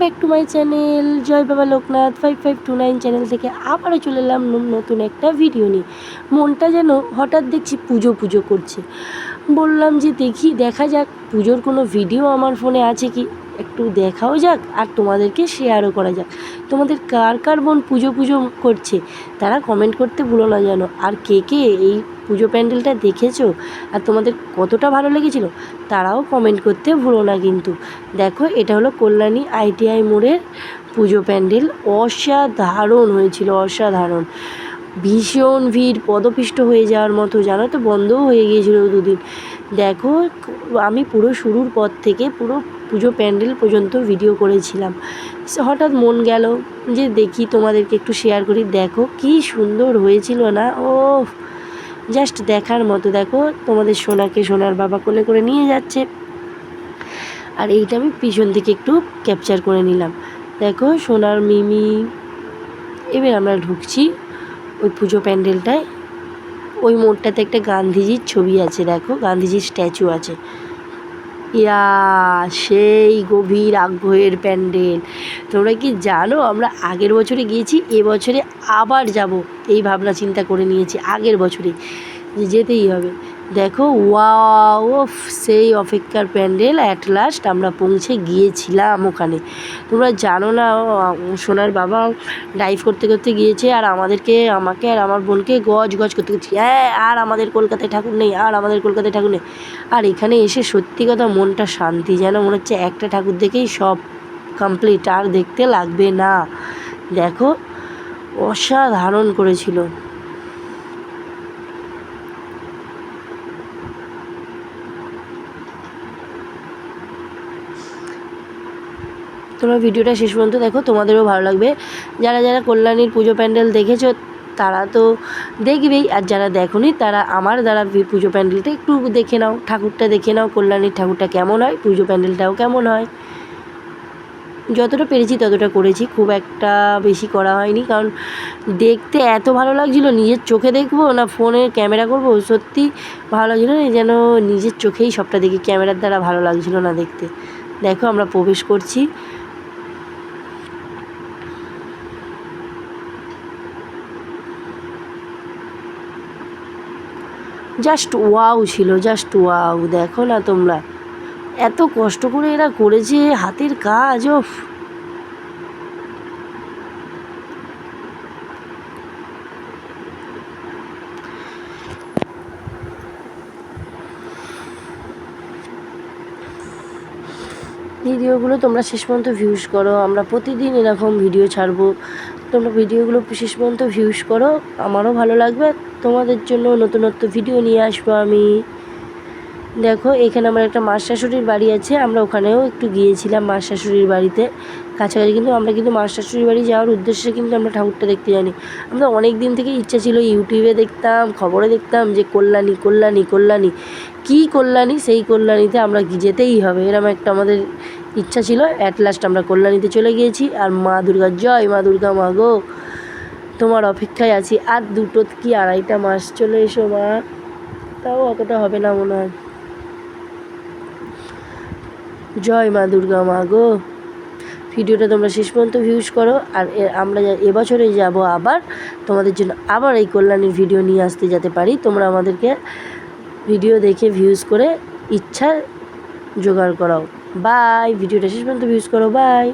Back to my channel Joy Baba Loknath five five two nine channel থেকে আবারও চলে এলাম নতুন একটা ভিডিও নিয়ে। মনটা যেন হঠাৎ দেখছি পুজো পুজো করছে। বললাম যে দেখি, দেখা যাক, পুজোর কোনো ভিডিও আমার ফোনে আছে কি? একটু দেখাও যাক আর তোমাদেরকে শেয়ারও করা যাক। তোমাদের কার কার বোন পুজো পুজো করছে? তারা কমেন্ট করতে ভুলো না যেন। আর কে কে এই পুজো প্যান্ডেলটা দেখেছ? আর তোমাদের কতটা ভালো লেগেছিল? তারাও কমেন্ট করতে ভুলো না কিন্তু। দেখো, এটা হলো কল্যাণী আইটিআই মোড়ের পুজো প্যান্ডেল। অসাধারণ হয়েছিল, অসাধারণ। ভীষণ ভিড়, পদপিষ্ট হয়ে যাওয়ার মতো, জানো তো, বন্ধও হয়ে গিয়েছিল দুদিন। দেখো, আমি পুরো শুরুর পর থেকে পুরো পুজো প্যান্ডেল পর্যন্ত ভিডিও করেছিলাম। হঠাৎ মন গেল যে দেখি তোমাদেরকে একটু শেয়ার করি। দেখো, কি সুন্দর হয়েছিল না? ও জাস্ট দেখার মতো, দেখো, তোমাদের সোনাকে সোনার বাবা কোলে করে নিয়ে যাচ্ছে। আর এইটা আমি পিছন থেকে একটু ক্যাপচার করে নিলাম। দেখো, সোনার মিমি। এবার আমরা ঢুকছি ওই পুজো প্যান্ডেলটায়। ওই মোড়টাতে একটা গান্ধীজির ছবি আছে, দেখো, গান্ধীজির স্ট্যাচু আছে। ইয়া, সেই গভীর আগ্রহের প্যান্ডেল। তোমরা কি জানো, আমরা আগের বছরে গিয়েছি এবছরে আবার যাব, এই ভাবনা চিন্তা করে নিয়েছি, আগের বছরে। যেতেই হবে। দেখো, ওয়াও সেই অপেক্ষার প্যান্ডেল অ্যাট লাস্ট আমরা পৌঁছে গিয়েছিলাম ওখানে। তোমরা জানো না, সোনার বাবা ড্রাইভ করতে করতে গিয়েছে আর আমাদেরকে, আমাকে আর আমার বোনকে গজ গজ করতে করতে হ্যাঁ আর আমাদের কলকাতায় ঠাকুর নেই, আর আমাদের কলকাতায় ঠাকুর নেই। আর এখানে এসে সত্যি কথা মনটা শান্তি, যেন মনে হচ্ছে একটা ঠাকুর দেখেই সব কমপ্লিট আর দেখতে লাগবে না। দেখো, অসাধারণ করেছিল। তোমরা ভিডিওটা শেষ পর্যন্ত দেখো, তোমাদেরও ভালো লাগবে। যারা যারা কল্যাণীর পুজো প্যান্ডেল দেখেছ, তারা তো দেখবেই। আর যারা দেখোনি, তারা আমার দ্বারা পুজো প্যান্ডেলটা একটু দেখে নাও, ঠাকুরটা দেখে নাও, কল্যাণীর ঠাকুরটা কেমন হয়, পুজো প্যান্ডেলটাও কেমন হয়। যতটা পেরেছি ততটা করেছি, খুব একটা বেশি করা হয়নি, কারণ দেখতে এত ভালো লাগছিল, নিজের চোখে দেখব না ফোনে ক্যামেরা করব, সত্যি ভালো লাগছিল না, যেন নিজের চোখেই সবটা দেখি, ক্যামেরার দ্বারা ভালো লাগছিল না দেখতে। দেখো, আমরা প্রবেশ করছি। জাস্ট ওয়াও ছিল জাস্ট ওয়াও দেখো না তোমরা। এত কষ্ট করে এরা করেছে, হাতের কাজ ও ভিডিওগুলো তোমরা শেষ পর্যন্ত ভিউজ করো। আমরা প্রতিদিন এরকম ভিডিও ছাড়বো। তোমরা ভিডিওগুলো শেষ পর্যন্ত ভিউজ করো। আমারও ভালো লাগবে। তোমাদের জন্য নতুনত্ব ভিডিও নিয়ে আসব আমি। দেখো, এখানে আমার একটা মাস শাশুড়ির বাড়ি আছে, আমরা ওখানেও একটু গিয়েছিলাম মাস শাশুড়ির বাড়িতে। কাছাকাছি কিন্তু আমরা কিন্তু মাস শাশুড়ির বাড়ি যাওয়ার উদ্দেশ্যে কিন্তু আমরা ঠাকুরটা দেখতে জানি আমরা অনেক দিন থেকে ইচ্ছা ছিল ইউটিউবে দেখতাম, খবরে দেখতাম যে কল্যাণী কল্যাণী কল্যাণী। কী কল্যাণী? সেই কল্যাণীতে আমরা যেতেই হবে এরকম একটা আমাদের ইচ্ছা ছিল। অ্যাট লাস্ট আমরা কল্যাণীতে চলে গিয়েছি, আর মা দুর্গা, জয় মা দুর্গা মা গো। তোমার অপেক্ষায় আছি। আর দুটো কি আড়াইটা মাস চলে এসো মা। তাও অতটা হবে না মনে হয়। জয় মা দুর্গা মা গো। ভিডিওটা তোমরা শেষ পর্যন্ত ভিউজ করো, আর আমরা এবছরে যাব আবার, তোমাদের জন্য আবার এই কল্যাণীর ভিডিও নিয়ে আসতে যেতে পারি। তোমরা আমাদেরকে ভিডিও দেখে ভিউজ করে ইচ্ছা জোগাড় করাও। বাই ভিডিওটা শেষ পর্যন্ত ভিউজ করো বাই